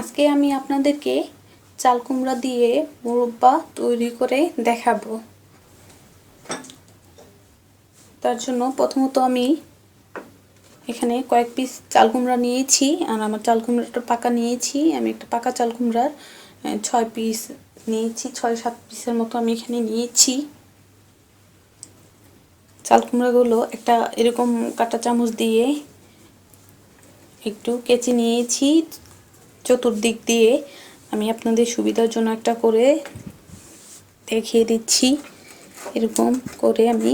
আজকে আমি আপনাদেরকে চাল কুমড়া দিয়ে মুরব্বা তৈরি করে দেখাবো। তার জন্য প্রথমত আমি এখানে কয়েক পিস চাল কুমড়া নিয়েছি আর আমার চাল কুমড়াটা পাকা নিয়েছি। আমি একটা পাকা চাল কুমড়ার ছয় পিস নিয়েছি, ছয় সাত পিসের মতো আমি এখানে নিয়েছি। চাল কুমড়াগুলো একটা এরকম কাঁটা চামচ দিয়ে একটু কেচে নিয়েছি, চতুর্দিক দিয়ে। আমি আপনাদের সুবিধার জন্য একটা করে দেখিয়ে দিচ্ছি। এরকম করে আমি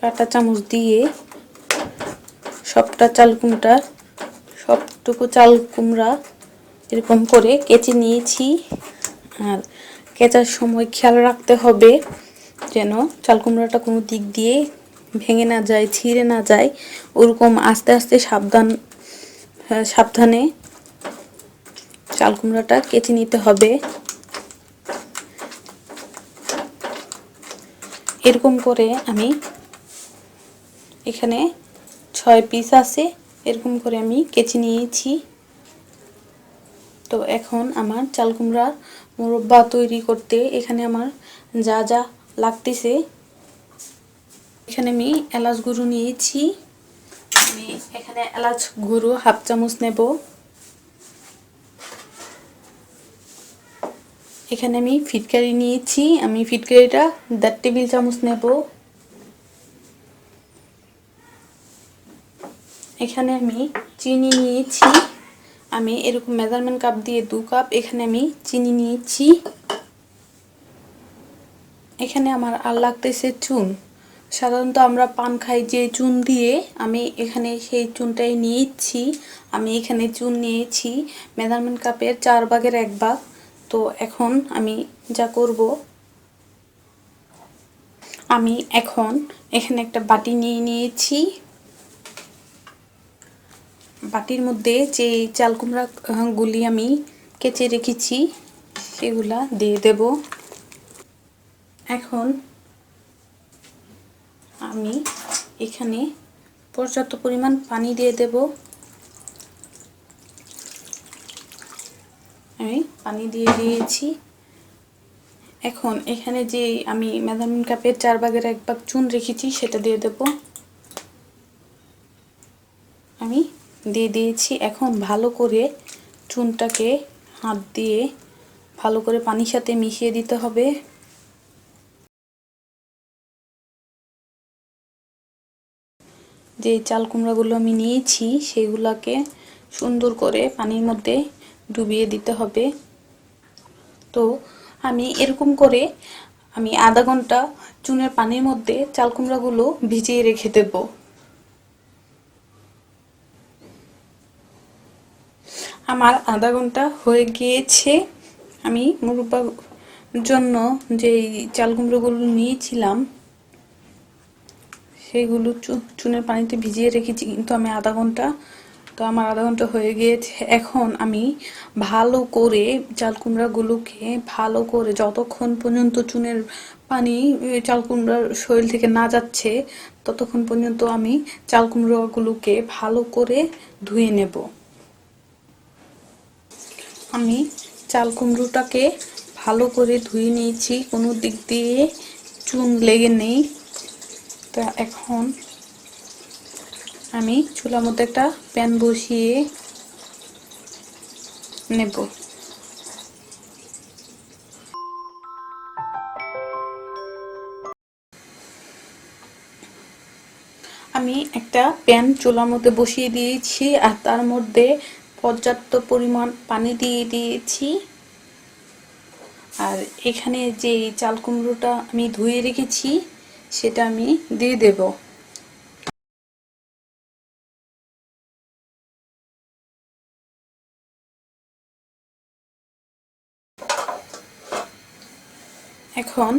কাঁটা চামচ দিয়ে সবটা চাল কুমড়া সবটুকু চাল কুমড়া এরকম করে কেচে নিয়েছি। আর কেচার সময় খেয়াল রাখতে হবে। যেন চাল কুমড়াটা কোনো দিক দিয়ে ভেঙে না যায় ছিঁড়ে না যায় ওরকম আস্তে আস্তে সাবধান হ্যাঁ, সাবধানে চাল কুমড়াটা কেটে নিতে হবে। এরকম করে আমি এখানে ছয় পিস আছে এরকম করে আমি কেচে নিয়েছি। তো এখন আমার চাল কুমড়া মুরব্বা তৈরি করতে এখানে আমার যা যা লাগতেছে। এখানে আমি এলাচ গুঁড়ো নিয়েছি। আমি এখানে এলাচ গুঁড়ো হাফ চামচ নেব। এখানে আমি ফিটকারি নিয়েছি। আমি ফিটকারিটা দেড় টেবিল চামচ নেব। এখানে আমি চিনি নিয়েছি। আমি এরকম মেজারমেন্ট কাপ দিয়ে দু কাপ এখানে আমি চিনি নিয়েছি। এখানে আমার আর লাগতেছে চুন। সাধারণত আমরা পান খাই যে চুন দিয়ে, আমি এখানে সেই চুনটাই নিয়েছি। আমি এখানে চুন নিয়েছি, মেজারমেন্ট কাপের চার ভাগের এক ভাগ। তো এখন আমি যা করব, আমি এখন এখানে একটা বাটি নিয়ে নিয়েছি। বাটির মধ্যে যে চাল কুমড়া গুলি আমি কেচে রেখেছি, সেগুলা দিয়ে দেব। এখন আমি এখানে পর্যাপ্ত পরিমাণ পানি দিয়ে দেব। আমি পানি দিয়ে দিয়েছি। এখন এখানে যে আমি মেজারমেন্ট কাপের চার ভাগের এক ভাগ চুন রেখেছি, সেটা দিয়ে দেব। আমি দিয়ে দিয়েছি এখন ভালো করে চুনটাকে হাত দিয়ে ভালো করে পানির সাথে মিশিয়ে দিতে হবে। যে চাল কুমড়াগুলো আমি নিয়েছি, সেগুলোকে সুন্দর করে পানির মধ্যে ডুবিয়ে দিতে হবে। তো আমি এরকম করে আমি আধা ঘণ্টা চুনের পানির মধ্যে চাল কুমড়াগুলো ভিজিয়ে রেখে দেব। আমার আধা ঘণ্টা হয়ে গিয়েছে। আমি মুরব্বার জন্য যে চাল কুমড়োগুলো নিয়েছিলাম সেইগুলো চুনের পানিতে ভিজিয়ে রেখেছি, কিন্তু আমি আধা ঘণ্টা, তো আমার আধা ঘণ্টা হয়ে গিয়েছে। এখন আমি ভালো করে চাল কুমড়াগুলোকে ভালো করে যতক্ষণ পর্যন্ত চুনের পানি চাল কুমড়ার শরীর থেকে না যাচ্ছে, ততক্ষণ পর্যন্ত আমি চাল কুমড়াগুলোকে ভালো করে ধুয়ে নেব। আমি চাল কুমড়োটাকে ভালো করে ধুয়ে নিয়েছি, কোনো দিক দিয়ে চুন লেগে নেই। তা এখন আমি চুলার মধ্যে একটা প্যান বসিয়ে নেব। আমি একটা প্যান চুলার মধ্যে বসিয়ে দিয়েছি আর তার মধ্যে পর্যাপ্ত পরিমাণ পানি দিয়ে দিয়েছি। আর এখানে যে চাল কুমড়োটা আমি ধুয়ে রেখেছি সেটা আমি দিয়ে দেব। এখন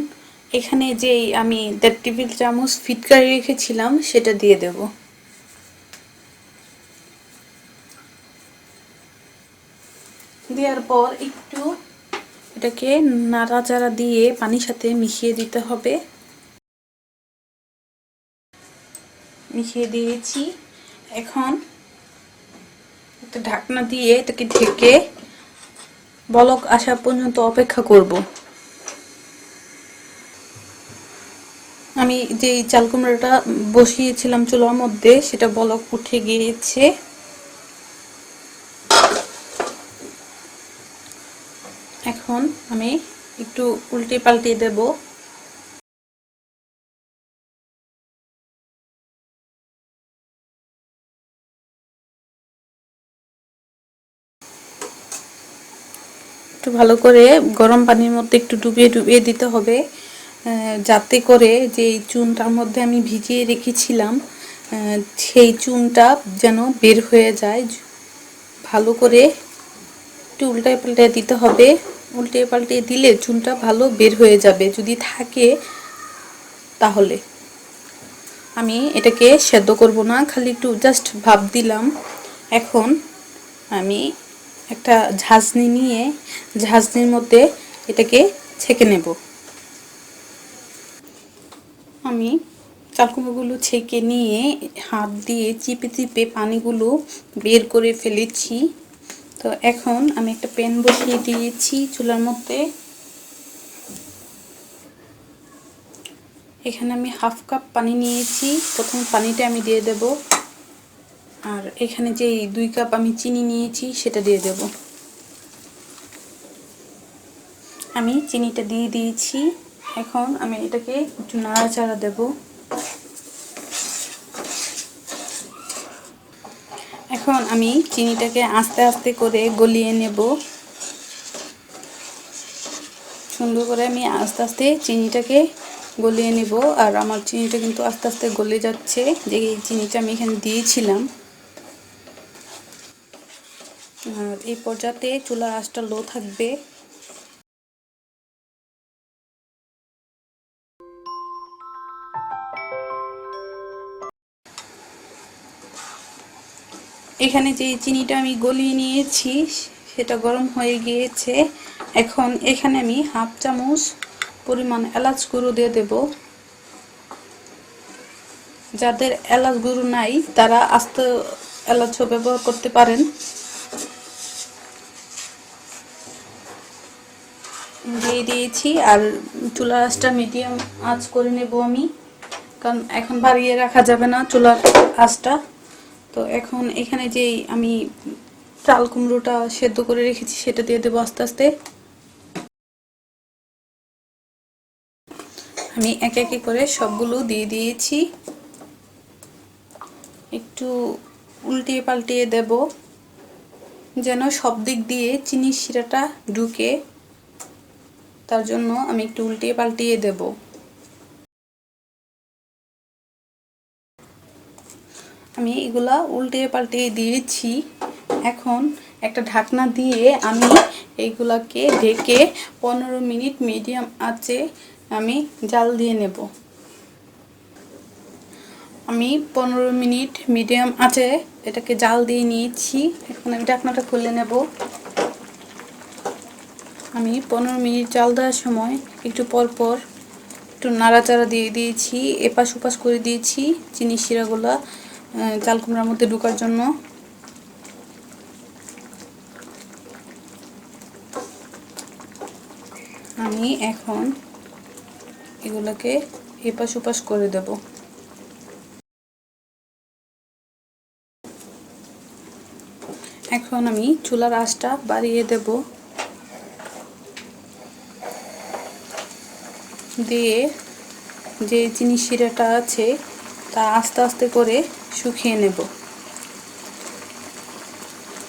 এখানে যে আমি দেড় টেবিল চামচ ফিটকারি রেখেছিলাম, সেটা দিয়ে দেব। দেওয়ার পর একটু এটাকে নাড়াচাড়া দিয়ে পানির সাথে মিশিয়ে দিতে হবে। মিশিয়ে দিয়েছি। এখন একটা ঢাকনা দিয়ে এটাকে ঢেকে বলক আসা পর্যন্ত অপেক্ষা করব। আমি যে চাল কুমড়াটা বসিয়েছিলাম চুলার মধ্যে, সেটা বলক উঠে গিয়েছে। এখন আমি একটু উল্টে পাল্টে দেব। একটু ভালো করে গরম পানির মধ্যে একটু ডুবিয়ে ডুবিয়ে দিতে হবে যাতে করে যে চুনটার মধ্যে আমি ভিজিয়ে রেখেছিলাম সেই চুনটা যেন বের হয়ে যায়। ভালো করে একটু উল্টায় পাল্টায় দিতে হবে উল্টে পাল্টে দিলে চুনটা ভালো বের হয়ে যাবে। যদি থাকে, তাহলে আমি এটাকে সেদ্ধ করব না, খালি একটু জাস্ট ভাব দিলাম। এখন আমি একটা ঝাঁঝনি নিয়ে ঝাঁঝনির মধ্যে এটাকে ছেঁকে নেব। আমি চালকুমড়োগুলো ছেঁকে নিয়ে হাত দিয়ে চিপে চিপে পানিগুলো বের করে ফেলেছি। তো এখন আমি একটা প্যান বসিয়ে দিয়েছি চুলার মধ্যে। এখানে আমি হাফ কাপ পানি নিয়েছি। প্রথম পানিটা আমি দিয়ে দেব। আর এখানে যে দুই কাপ আমি চিনি নিয়েছি, সেটা দিয়ে দেব। আমি চিনিটা দিয়ে দিয়েছি। এখন আমি এটাকে একটু নাড়াচাড়া দেব। এখন আমি চিনিটাকে আস্তে আস্তে করে গলিয়ে নেব। সুন্দর করে আমি আস্তে আস্তে চিনিটাকে গলিয়ে নেব। আর আমার চিনিটা কিন্তু আস্তে আস্তে গলে যাচ্ছে যে চিনিটা আমি এখানে দিয়েছিলাম। এই পর্যাতে চুলার আঁচটা লো থাকবে। এখানে যে চিনিটা আমি গলিয়ে নিয়েছি, সেটা গরম হয়ে গিয়েছে। এখন এখানে আমি হাফ চামচ পরিমাণ এলাচ গুঁড়ো দিয়ে দেব। যাদের এলাচ গুঁড়ো নাই, তারা আস্ত এলাচও ব্যবহার করতে পারেন দিয়ে দিয়েছি আর চুলার আঁচটা মিডিয়াম আঁচ করে নেব আমি। কারণ এখন বাড়িয়ে রাখা যাবে না চুলার আঁচটা। তো এখন এখানে যে আমি চাল কুমড়োটা সেদ্ধ করে রেখেছি সেটা দিয়ে দেবো আস্তে আস্তে। আমি একে একে করে সবগুলো দিয়ে দিয়েছি। একটু উল্টিয়ে পাল্টিয়ে দেব। যেন সব দিক দিয়ে চিনির শিরাটা ঢুকে তার জন্য আমি একটু উল্টিয়ে পাল্টিয়ে দেব। আমি এগুলা উল্টিয়ে পাল্টিয়ে দিয়েছি। এখন একটা ঢাকনা দিয়ে আমি এইগুলাকে ঢেকে পনেরো মিনিট মিডিয়াম আঁচে আমি জাল দিয়ে নেব। আমি পনেরো মিনিট মিডিয়াম আঁচে এটাকে জাল দিয়ে নিয়েছি। এখন আমি ঢাকনাটা খুলে নেব। আমি পনেরো মিনিট জাল দেওয়ার সময় একটু পর পর একটু নাড়াচাড়া দিয়ে দিয়েছি, এপাশ ওপাশ করে দিয়েছি চিনি শিরাগুলা চাল কুমড়ার মধ্যে ঢোকার জন্য। আমি এখন এগুলোকে এপাশ ওপাশ করে দেব। এখন আমি চুলার আঁচটা বাড়িয়ে দেব। দিয়ে যে চিনি শিরাটা আছে, তা আস্তে আস্তে করে শুকিয়ে নেব।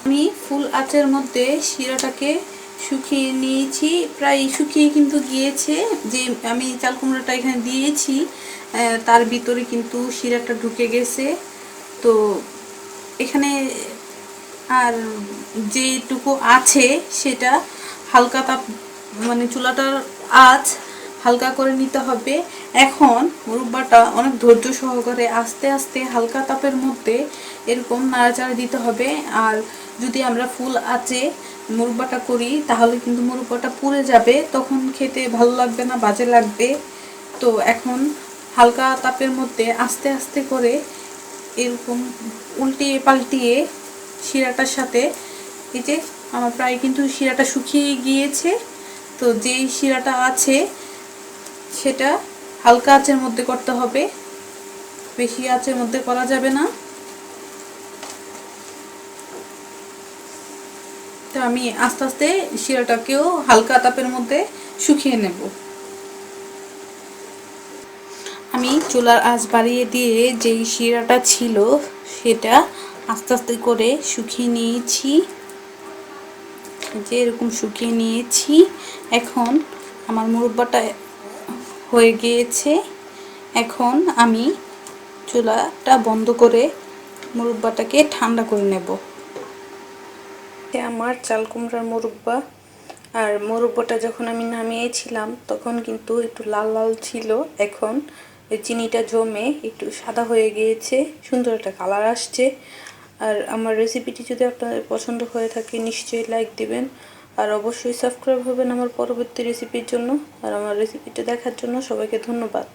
আমি ফুল আঁচের মধ্যে শিরাটাকে শুকিয়ে নিয়েছি। প্রায় শুকিয়ে কিন্তু গিয়েছে। যে আমি চাল কুমড়োটা এখানে দিয়েছি তার ভিতরে কিন্তু শিরাটা ঢুকে গেছে। তো এখানে আর যেটুকু আছে, সেটা হালকা তাপ মানে চুলাটার আঁচ হালকা করে নিতে হবে। এখন মুরব্বাটা অনেক ধৈর্য সহকারে আস্তে আস্তে হালকা তাপের মধ্যে এরকম নাড়াচাড়া দিতে হবে। আর যদি আমরা ফুল আঁচে মুরব্বাটা করি, তাহলে কিন্তু মুরব্বাটা পুড়ে যাবে। তখন খেতে ভালো লাগবে না, বাজে লাগবে। তো এখন হালকা তাপের মধ্যে আস্তে আস্তে করে এরকম উল্টিয়ে পাল্টিয়ে শিরাটার সাথে, এই যে আমার প্রায় কিন্তু শিরাটা শুকিয়ে গিয়েছে। তো যেই শিরাটা আছে সেটা হালকা আঁচের মধ্যে করতে হবে। বেশি আঁচের মধ্যে করা যাবে না। তো আমি আস্তে আস্তে শিরাটাকেও হালকা তাপের মধ্যে শুকিয়ে নেব। আমি চুলার আঁচ বাড়িয়ে দিয়ে যেই শিরাটা ছিল সেটা আস্তে আস্তে করে শুকিয়ে নিয়েছি। যে এরকম শুকিয়ে নিয়েছি। এখন আমার মুরব্বাটা হয়ে গিয়েছে। এখন আমি চুলাটা বন্ধ করে মুরব্বাটাকে ঠান্ডা করে নেব। আমার চাল কুমড়ার মুরব্বা। আর মুরব্বাটা যখন আমি নামিয়েছিলাম, তখন কিন্তু একটু লাল লাল ছিল। এখন চিনিটা জমে একটু সাদা হয়ে গিয়েছে, সুন্দর একটা কালার আসছে। আর আমার রেসিপিটি যদি আপনাদের পছন্দ হয়ে থাকে, নিশ্চয়ই লাইক দিবেন। আর অবশ্যই সাবস্ক্রাইব হবেন আমার পরবর্তী রেসিপির জন্য। আর আমার রেসিপিটা দেখার জন্য সবাইকে ধন্যবাদ।